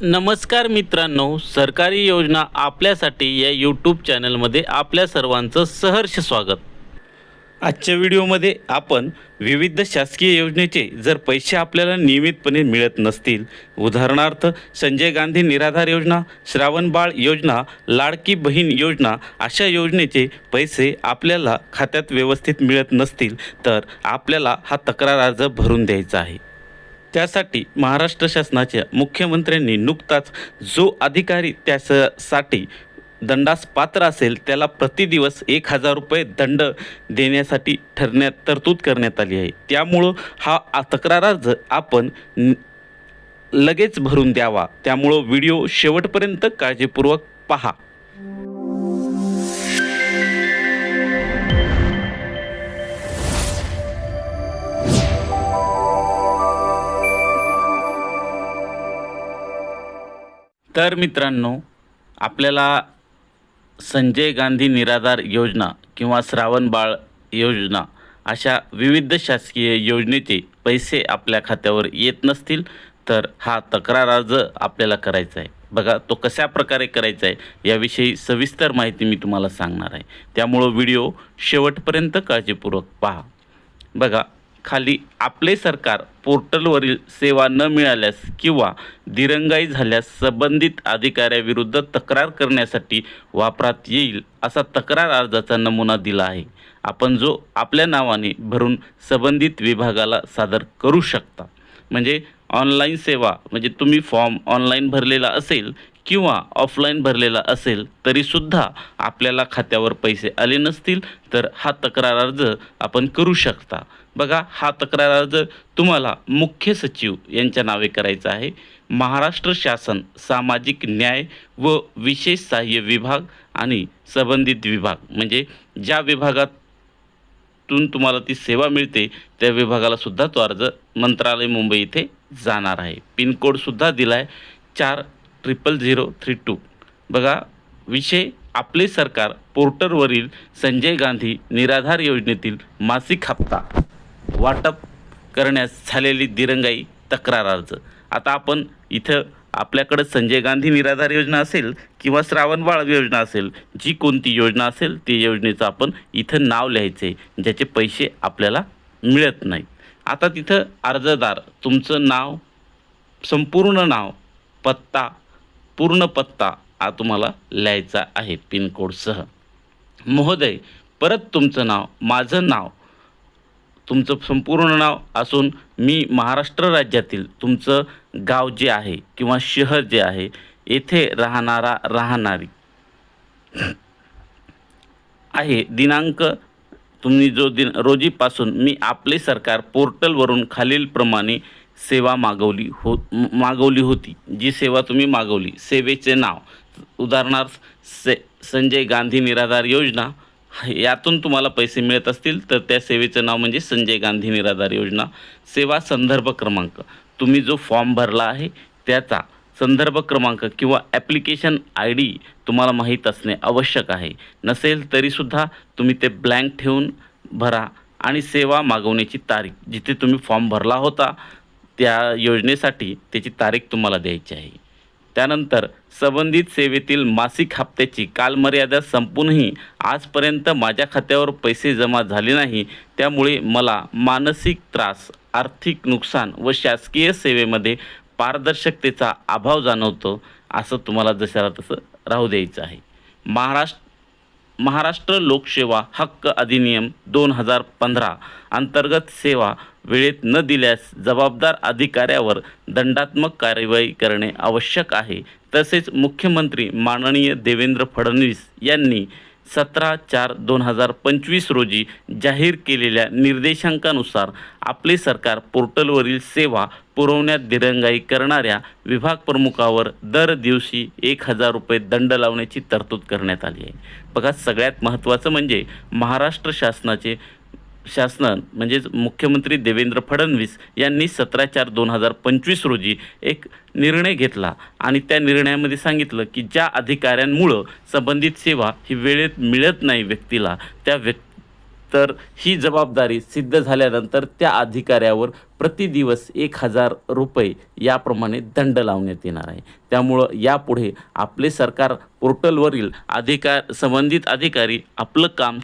नमस्कार मित्रांनो सरकारी योजना आपल्यासाठी या यूट्यूब चॅनलमध्ये आपल्या सर्वांचं सहर्ष स्वागत. आजच्या व्हिडिओमध्ये आपण विविध शासकीय योजनेचे जर पैसे आपल्याला नियमितपणे मिळत नसतील उदाहरणार्थ संजय गांधी निराधार योजना श्रावणबाळ योजना लाडकी बहीण योजना अशा योजनेचे पैसे आपल्याला खात्यात व्यवस्थित मिळत नसतील तर आपल्याला हा तक्रार अर्ज भरून द्यायचा आहे. त्यासाठी महाराष्ट्र शासनाच्या मुख्यमंत्र्यांनी नुकताच जो अधिकारी त्यासाठी दंडास पात्र असेल त्याला प्रतिदिवस एक हजार रुपये दंड देण्यासाठी ठरण्यात तरतूद करण्यात आली आहे. त्यामुळं हा तक्रार अर्ज आपण लगेच भरून द्यावा. त्यामुळं व्हिडिओ शेवटपर्यंत काळजीपूर्वक पहा. तर मित्रांनो आपल्याला संजय गांधी निराधार योजना किंवा श्रावण बाळ योजना अशा विविध शासकीय योजनेचे पैसे आपल्या खात्यावर येत नसतील तर हा तक्रार अर्ज आपल्याला करायचा आहे. बघा तो कशा प्रकारे करायचा आहे याविषयी सविस्तर माहिती मी तुम्हाला सांगणार आहे. त्यामुळं व्हिडिओ शेवटपर्यंत काळजीपूर्वक पहा. बघा खाली आपले सरकार पोर्टलवरील सेवा न मिळाल्यास किंवा दिरंगाई झाल्यास संबंधित अधिकाऱ्याविरुद्ध तक्रार करण्यासाठी वापरात येईल असा तक्रार अर्जाचा नमुना दिला आहे. आपण जो आपल्या नावाने भरून संबंधित विभागाला सादर करू शकता. म्हणजे ऑनलाईन सेवा म्हणजे तुम्ही फॉर्म ऑनलाईन भरलेला असेल किंवा ऑफलाईन भरलेला असेल तरीसुद्धा आपल्याला खात्यावर पैसे आले नसतील तर हा तक्रार अर्ज आपण करू शकता. बघा हा तक्रार अर्ज तुम्हाला मुख्य सचिव यांच्या नावे करायचा आहे. महाराष्ट्र शासन सामाजिक न्याय व विशेष सहाय्य विभाग आणि संबंधित विभाग. म्हणजे ज्या विभागातून तुम्हाला ती सेवा मिळते त्या विभागाला सुद्धा तो अर्ज मंत्रालय मुंबई इथे जाणार आहे. पिनकोडसुद्धा दिला आहे चार ट्रिपल झिरो थ्री टू. बघा विषय आपले सरकार पोर्टरवरील संजय गांधी निराधार योजनेतील मासिक हप्ता. वाटप करण्यास झालेली दिरंगाई तक्रार अर्ज आता आपण इथं आपल्याकडं संजय गांधी निराधार योजना असेल किंवा श्रावणबाळ योजना असेल जी कोणती योजना असेल ती योजनेचं आपण इथं नाव लिहायचं आहे ज्याचे पैसे आपल्याला मिळत नाहीत. आता तिथं अर्जदार तुमचं नाव संपूर्ण नाव पत्ता पूर्ण पत्ता हा तुम्हाला लिहायचा आहे पिनकोडसह. महोदय परत तुमचं नाव माझं नाव तुमचं संपूर्ण नाव असून मी महाराष्ट्र राज्यातील तुमचं गाव जे आहे किंवा शहर जे आहे येथे राहणारा राहणारी आहे. दिनांक तुम्ही जो दिन रोजीपासून मी आपले सरकार पोर्टलवरून खालीलप्रमाणे सेवा मागवली हो मागवली होती. जी सेवा तुम्ही मागवली सेवेचे नाव. उदाहरणार्थ से संजय गांधी निराधार योजना यातून तुम्हाला पैसे मिळत असतील तर त्या सेवेचं नाव म्हणजे संजय गांधी निराधार योजना सेवा संदर्भ क्रमांक. तुम्ही जो फॉर्म भरला आहे त्याचा संदर्भ क्रमांक किंवा ॲप्लिकेशन आय डी तुम्हाला माहीत असणे आवश्यक आहे. नसेल तरीसुद्धा तुम्ही ते ब्लँक ठेवून भरा आणि सेवा मागवण्याची तारीख जिथे तुम्ही फॉर्म भरला होता त्या योजनेसाठी त्याची तारीख तुम्हाला द्यायची आहे. त्यानंतर संबंधित सेवेतील मासिक हप्त्याची कालमर्यादा संपूनही आजपर्यंत माझ्या खात्यावर पैसे जमा झाले नाही. त्यामुळे मला मानसिक त्रास आर्थिक नुकसान व शासकीय सेवेमध्ये पारदर्शकतेचा अभाव जाणवतो असं तुम्हाला जशाला तसं राहू द्यायचं आहे. महाराष्ट्र महाराष्ट्र लोकसेवा हक्क अधिनियम दोन हजार पंधरा अंतर्गत सेवा वेळेत न दिल्यास जबाबदार अधिकाऱ्यावर दंडात्मक कारवाई करणे आवश्यक आहे. तसेच मुख्यमंत्री माननीय देवेंद्र फडणवीस यांनी सतरा चार दोन हजार पंचवीस रोजी जाहीर केलेल्या निर्देशांकानुसार आपले सरकार पोर्टलवरील सेवा पुरवण्यात दिरंगाई करणाऱ्या विभाग प्रमुखावर दर दिवशी एक हजार रुपये दंड लावण्याची तरतूद करण्यात आली आहे. बघा सगळ्यात महत्त्वाचं म्हणजे महाराष्ट्र शासनाचे शासन म्हणजेच मुख्यमंत्री देवेंद्र फडणवीस यांनी सतरा चार दोन हजार पंचवीस रोजी एक निर्णय घेतला. आणि त्या निर्णयामध्ये सांगितलं की ज्या अधिकाऱ्यांमुळं संबंधित सेवा ही वेळेत मिळत नाही व्यक्तीला त्या व्यक् तर ही जबाबदारी सिद्ध झाल्यानंतर त्या अधिकाऱ्यावर प्रतिदिवस एक हजार रुपये याप्रमाणे दंड लावण्यात येणार आहे. त्यामुळं यापुढे आपले सरकार पोर्टलवरील अधिकार संबंधित अधिकारी आपलं काम